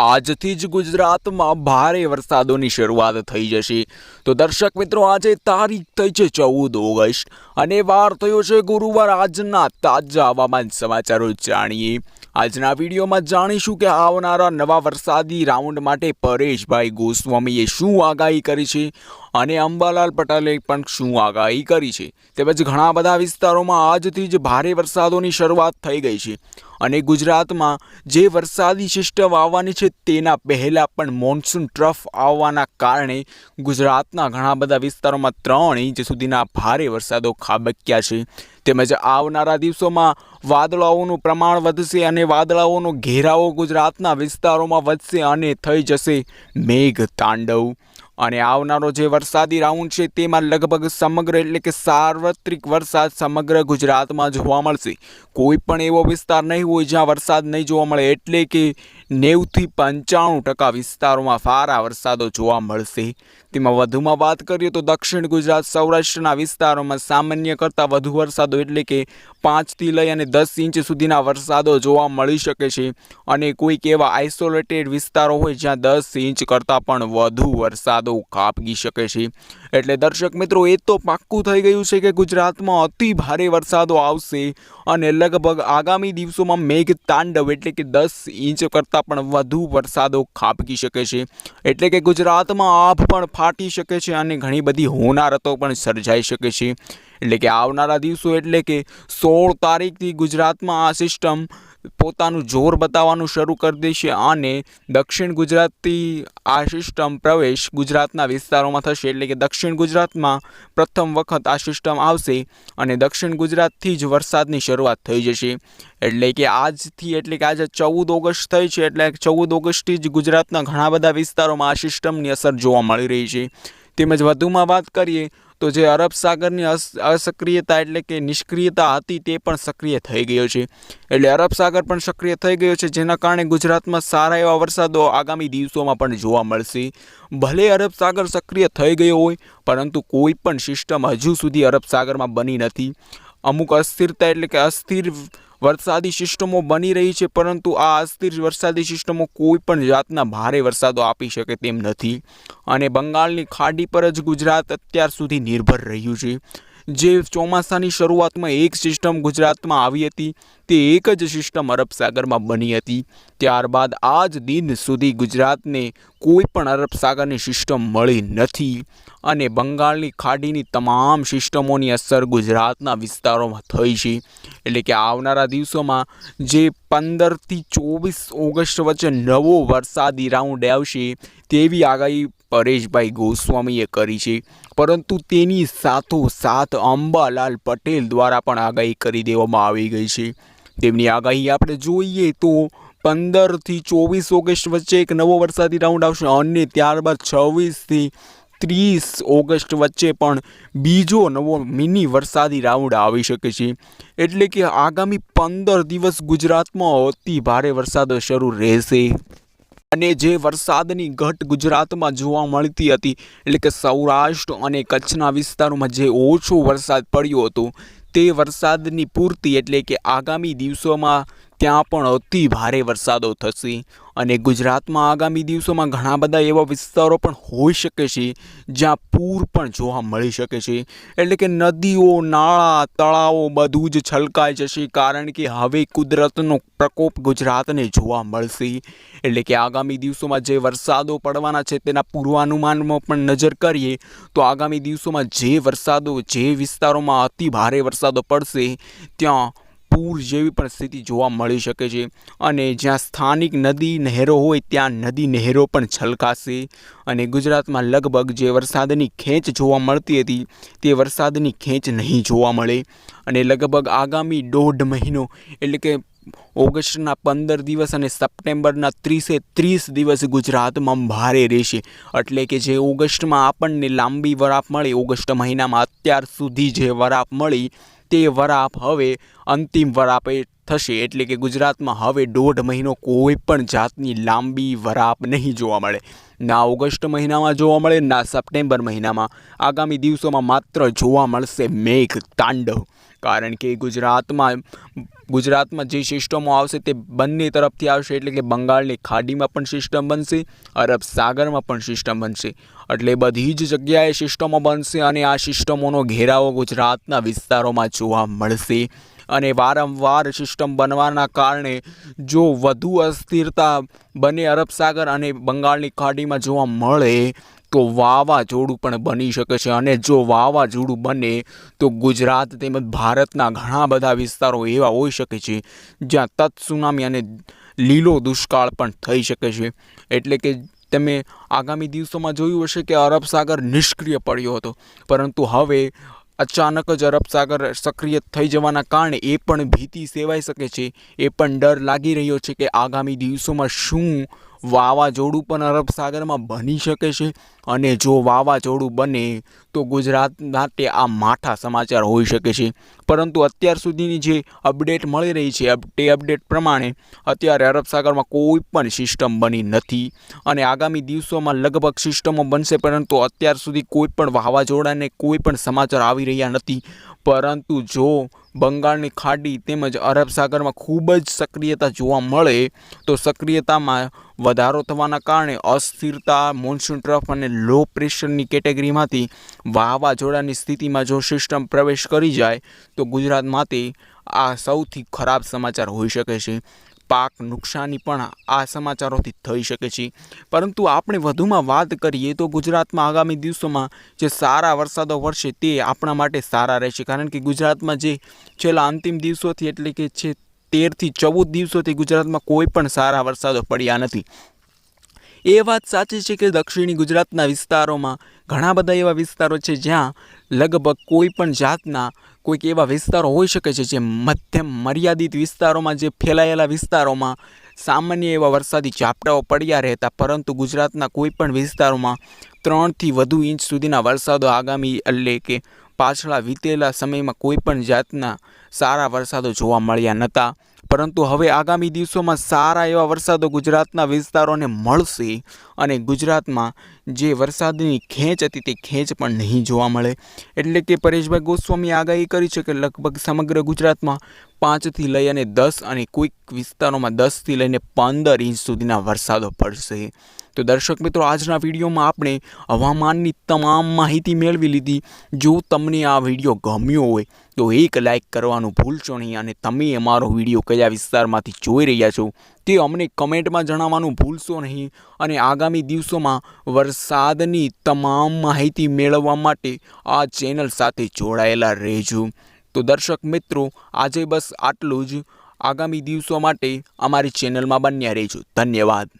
આજથી જ ગુજરાતમાં ભારે વરસાદોની શરૂઆત થઈ જશે. તો દર્શક મિત્રો, આજે તારીખ થઈ છે ચૌદ ઓગસ્ટ અને વાર થયો છે ગુરુવાર. આજના તાજા હવામાન સમાચારો જાણીએ. આજના વિડીયોમાં જાણીશું કે આવનારા નવા વરસાદી રાઉન્ડ માટે પરેશભાઈ ગોસ્વામીએ શું આગાહી કરી છે અને અંબાલાલ પટેલે પણ શું આગાહી કરી છે? તેમજ ઘણા બધા વિસ્તારોમાં આજથી જ ભારે વરસાદોની શરૂઆત થઈ ગઈ છે. અને ગુજરાતમાં જે વરસાદી સિસ્ટમ આવવાની છે તેના પહેલાં પણ મોન્સૂન ટ્રફ આવવાના કારણે ગુજરાતના ઘણા બધા વિસ્તારોમાં ત્રણ ઇંચ સુધીના ભારે વરસાદો ખાબક્યા છે. તેમજ આવનારા દિવસોમાં વાદળાઓનું પ્રમાણ વધશે અને વાદળાઓનો ઘેરાવો ગુજરાતના વિસ્તારોમાં વધશે અને થઈ જશે મેઘ તાંડવ અને આવનારો જે વરસાદી રાઉન્ડ છે તેમાં લગભગ સમગ્ર એટલે કે સાર્વત્રિક વરસાદ સમગ્ર ગુજરાતમાં જોવા મળશે. કોઈ પણ એવો વિસ્તાર નહીં હોય જ્યાં વરસાદ નહીં જોવા મળે, એટલે કે નેવથી પંચાણું ટકા વિસ્તારોમાં સારા વરસાદો જોવા મળશે. તેમાં વધુમાં વાત કરીએ તો દક્ષિણ ગુજરાત, સૌરાષ્ટ્રના વિસ્તારોમાં સામાન્ય કરતાં વધુ વરસાદો એટલે કે પાંચથી લઈ અને દસ ઇંચ સુધીના વરસાદો જોવા મળી શકે છે. અને કોઈક એવા આઇસોલેટેડ વિસ્તારો હોય જ્યાં દસ ઇંચ કરતાં પણ વધુ વરસાદો ખાબકી શકે છે. એટલે દર્શક મિત્રો, એ તો પાક્કું થઈ ગયું છે કે ગુજરાતમાં અતિ ભારે વરસાદો આવશે અને લગભગ આગામી દિવસોમાં મેઘ તાંડવ એટલે કે દસ ઇંચ કરતાં પણ વધુ વરસાદો ખાબકી શકે છે. એટલે કે ગુજરાતમાં આભ પણ ફાટી શકે છે અને ઘણી બધી હોનારતો પણ સર્જાઈ શકે છે. એટલે કે આવનારા દિવસો એટલે કે સોળ તારીખથી ગુજરાતમાં આ સિસ્ટમ પોતાનું જોર બતાવવાનું શરૂ કરી દેશે અને દક્ષિણ ગુજરાતથી આ સિસ્ટમ પ્રવેશ ગુજરાતના વિસ્તારોમાં થશે. એટલે કે દક્ષિણ ગુજરાતમાં પ્રથમ વખત આ સિસ્ટમ આવશે અને દક્ષિણ ગુજરાતથી જ વરસાદની શરૂઆત થઈ જશે. એટલે કે આજથી, એટલે કે આજે ચૌદ ઓગસ્ટ થઈ છે, એટલે ચૌદ ઓગસ્ટથી જ ગુજરાતના ઘણા બધા વિસ્તારોમાં આ સિસ્ટમની અસર જોવા મળી રહી છે. તેમજ વધુમાં વાત કરીએ તો જે અરબ સાગરની અસ, અસક્રિયતા એટલે કે નિષ્ક્રિયતા હતી તે પણ સક્રિય થઈ ગયો છે. એટલે અરબ સાગર પણ સક્રિય થઈ ગયો છે, જેના કારણે ગુજરાતમાં સારા એવા વરસાદો આગામી દિવસોમાં પણ જોવા મળશે. ભલે અરબ સાગર સક્રિય થઈ ગયો હોય, પરંતુ કોઈ પણ સિસ્ટમ હજુ સુધી અરબ સાગરમાં બની નથી. અમુક અસ્થિરતા એટલે કે અસ્થિર વરસાદી સિસ્ટમો બની રહી છે, પરંતુ આ અસ્થિર વરસાદી સિસ્ટમો કોઈ પણ જાતના ભારે વરસાદો આપી શકે તેમ નથી. અને બંગાળની ખાડી પર જ ગુજરાત અત્યાર સુધી નિર્ભર રહ્યું છે. જે ચોમાસાની શરૂઆતમાં એક સિસ્ટમ ગુજરાતમાં આવી હતી, તે એક જ સિસ્ટમ અરબ સાગરમાં બની હતી. ત્યારબાદ આજ દિન સુધી ગુજરાતને કોઈ પણ અરબ સાગરની સિસ્ટમ મળી નથી અને બંગાળની ખાડીની તમામ સિસ્ટમોની અસર ગુજરાતના વિસ્તારોમાં થઈ છે. એટલે કે આવનારા દિવસોમાં જે પંદરથી ચોવીસ ઓગસ્ટ વચ્ચે નવો વરસાદી રાઉન્ડ આવશે, તેવી આગાહી પરેશભાઈ ગોસ્વામીએ કરી છે. પરંતુ તેની સાથોસાથ અંબાલાલ પટેલ દ્વારા પણ આગાહી કરી દેવામાં આવી ગઈ છે. તેમની આગાહી આપણે જોઈએ તો પંદરથી ચોવીસ ઓગસ્ટ વચ્ચે એક નવો વરસાદી રાઉન્ડ આવશે અને ત્યારબાદ છવ્વીસથી ત્રીસ ઓગસ્ટ વચ્ચે પણ બીજો નવો મિની વરસાદી રાઉન્ડ આવી શકે છે. એટલે કે આગામી પંદર દિવસ ગુજરાતમાં અતિ ભારે વરસાદ શરૂ રહેશે. અને જે વરસાદની ઘટ ગુજરાતમાં જોવા મળતી હતી, એટલે કે સૌરાષ્ટ્ર અને કચ્છના વિસ્તારોમાં જે ઓછો વરસાદ પડ્યો હતો, તે વરસાદની પૂર્તિ એટલે કે આગામી દિવસોમાં ત્યાં પણ અતિ ભારે વરસાદો થશે. અને ગુજરાતમાં આગામી દિવસોમાં ઘણા બધા એવા વિસ્તારો પણ હોઈ શકે છે, જ્યાં પૂર પણ જોવા મળી શકે છે. એટલે કે નદીઓ, નાળા, તળાવો બધું જ છલકાઈ જશે, કારણ કે હવે કુદરતનો પ્રકોપ ગુજરાતને જોવા મળશે. એટલે કે આગામી દિવસોમાં જે વરસાદો પડવાના છે તેના પૂર્વાનુમાનમાં પણ નજર કરીએ, તો આગામી દિવસોમાં જે વરસાદો જે વિસ્તારોમાં અતિ ભારે વરસાદો પડશે, ત્યાં પૂર જેવી પણ સ્થિતિ જોવા મળી શકે છે અને જ્યાં સ્થાનિક નદી નહેરો હોય ત્યાં નદી નહેરો પણ છલકાશે. અને ગુજરાતમાં લગભગ જે વરસાદની ખેંચ જોવા મળતી હતી તે વરસાદની ખેંચ નહીં જોવા મળે. અને લગભગ આગામી દોઢ મહિનો એટલે કે ઓગસ્ટના પંદર દિવસ અને સપ્ટેમ્બરના ત્રીસે ત્રીસ દિવસ ગુજરાતમાં ભારે રહેશે. એટલે કે જે ઓગસ્ટમાં આપણને લાંબી વરાપ મળી, ઓગસ્ટ મહિનામાં અત્યાર સુધી જે વરાપ મળી તે વરાપ હવે અંતિમ વરાપે થશે. એટલે કે ગુજરાતમાં હવે દોઢ મહિનો કોઈ પણ જાતની લાંબી વરાપ નહીં જોવા મળે. ના ઓગસ્ટ મહિનામાં જોવા મળે, ના સપ્ટેમ્બર મહિનામાં. આગામી દિવસોમાં માત્ર જોવા મળશે મેઘ તાંડવ. કારણ કે ગુજરાતમાં ગુજરાતમાં જે સિસ્ટમો આવશે તે બંને તરફથી આવશે, એટલે કે બંગાળની ખાડીમાં પણ સિસ્ટમ બનશે, અરબ સાગરમાં પણ સિસ્ટમ બનશે. એટલે બધી જ જગ્યાએ સિસ્ટમો બનશે અને આ સિસ્ટમોનો ઘેરાવો ગુજરાતના વિસ્તારોમાં જોવા મળશે. અને વારંવાર સિસ્ટમ બનવાના કારણે જો વધુ અસ્થિરતા બને અરબ સાગર અને બંગાળની ખાડીમાં જોવા મળે તો વાવાઝોડું પણ બની શકે છે. અને જો વાવાઝોડું બને, તો ગુજરાત તેમજ ભારતના ઘણા બધા વિસ્તારો એવા હોઈ શકે છે, જ્યાં તત્સુનામી અને લીલો દુષ્કાળ પણ થઈ શકે છે. એટલે કે તમે આગામી દિવસોમાં જોયું હશે કે અરબ સાગર નિષ્ક્રિય પડ્યો હતો. પરંતુ હવે અચાનક જ અરબ સાગર સક્રિય થઈ જવાના કારણે એ પણ ભીતિ સેવાઈ શકે છે. એ પણ ડર લાગી રહ્યો છે કે આગામી દિવસોમાં શું વાવાઝોડું પણ અરબ સાગરમાં બની શકે છે અને જો વાવાઝોડું બને તો ગુજરાત માટે આ માઠા સમાચાર હોઈ શકે છે. પરંતુ અત્યાર સુધીની જે અપડેટ મળી રહી છે તે અપડેટ પ્રમાણે અત્યારે અરબ સાગરમાં કોઈ પણ સિસ્ટમ બની નથી અને આગામી દિવસોમાં લગભગ સિસ્ટમો બનશે, પરંતુ અત્યાર સુધી કોઈ પણ વાવાઝોડાને કોઈ પણ સમાચાર આવી રહ્યા નથી. પરંતુ જો બંગાળની ખાડી તેમજ અરબ સાગરમાં ખૂબ જ સક્રિયતા જોવા મળે, તો સક્રિયતામાં વધારો થવાના કારણે અસ્થિરતા, મોન્સૂન ટ્રફ અને લો પ્રેશરની કેટેગરીમાંથી વાવાઝોડાની સ્થિતિમાં જો સિસ્ટમ પ્રવેશ કરી જાય, તો ગુજરાત માટે આ સૌથી ખરાબ સમાચાર હોઈ શકે છે. પાક નુકસાની પણ આ સમાચારોથી થઈ શકે છે. પરંતુ આપણે વધુમાં વાત કરીએ તો ગુજરાતમાં આગામી દિવસોમાં જે સારા વરસાદો વરસે તે આપણા માટે સારા રહેશે. કારણ કે ગુજરાતમાં જે છેલ્લા અંતિમ દિવસોથી એટલે કે છે તેરથી ચૌદ દિવસોથી ગુજરાતમાં કોઈ પણ સારા વરસાદો પડ્યા નથી. એ વાત સાચી છે કે દક્ષિણી ગુજરાતના વિસ્તારોમાં ઘણા બધા એવા વિસ્તારો છે જ્યાં લગભગ કોઈ પણ જાતના કોઈક એવા વિસ્તારો હોઈ શકે છે જે મધ્યમ મર્યાદિત વિસ્તારોમાં જે ફેલાયેલા વિસ્તારોમાં સામાન્ય એવા વરસાદી ઝાપટાઓ પડ્યા રહેતા, પરંતુ ગુજરાતના કોઈ પણ વિસ્તારોમાં ત્રણથી વધુ ઇંચ સુધીના વરસાદો આગામી એટલે કે પાછલા વીતેલા સમયમાં કોઈ પણ જાતના સારા વરસાદો જોવા મળ્યા નહોતા પરંતુ હવે આગામી દિવસોમાં સારા એવા વરસાદો ગુજરાતના વિસ્તારોને મળશે અને ગુજરાતમાં જે વરસાદની ખેંચ હતી તે ખેંચ પણ નહીં જોવા મળે. એટલે કે પરેશભાઈ ગોસ્વામીએ આગાહી કરી છે કે લગભગ સમગ્ર ગુજરાતમાં પાંચથી લઈ અને દસ અને કોઈક વિસ્તારોમાં દસથી લઈને પંદર ઇંચ સુધીના વરસાદો પડશે. તો દર્શક મિત્રો, આજના વિડીયોમાં આપણે હવામાનની તમામ માહિતી મેળવી લીધી. જો તમને આ વીડિયો ગમ્યો હોય, તો એક લાઇક કરવાનું ભૂલશો નહીં અને તમે અમારો વીડિયો કયા વિસ્તારમાંથી જોઈ રહ્યા છો, તે અમને કમેન્ટમાં જણાવવાનું ભૂલશો નહીં અને આગામી દિવસોમાં વરસાદની તમામ માહિતી મેળવવા માટે આ ચેનલ સાથે જોડાયેલા રહેજો. તો દર્શક મિત્રો, આજે બસ આટલું જ. આગામી દિવસો માટે અમારી ચેનલમાં બન્યા રહેજો. ધન્યવાદ.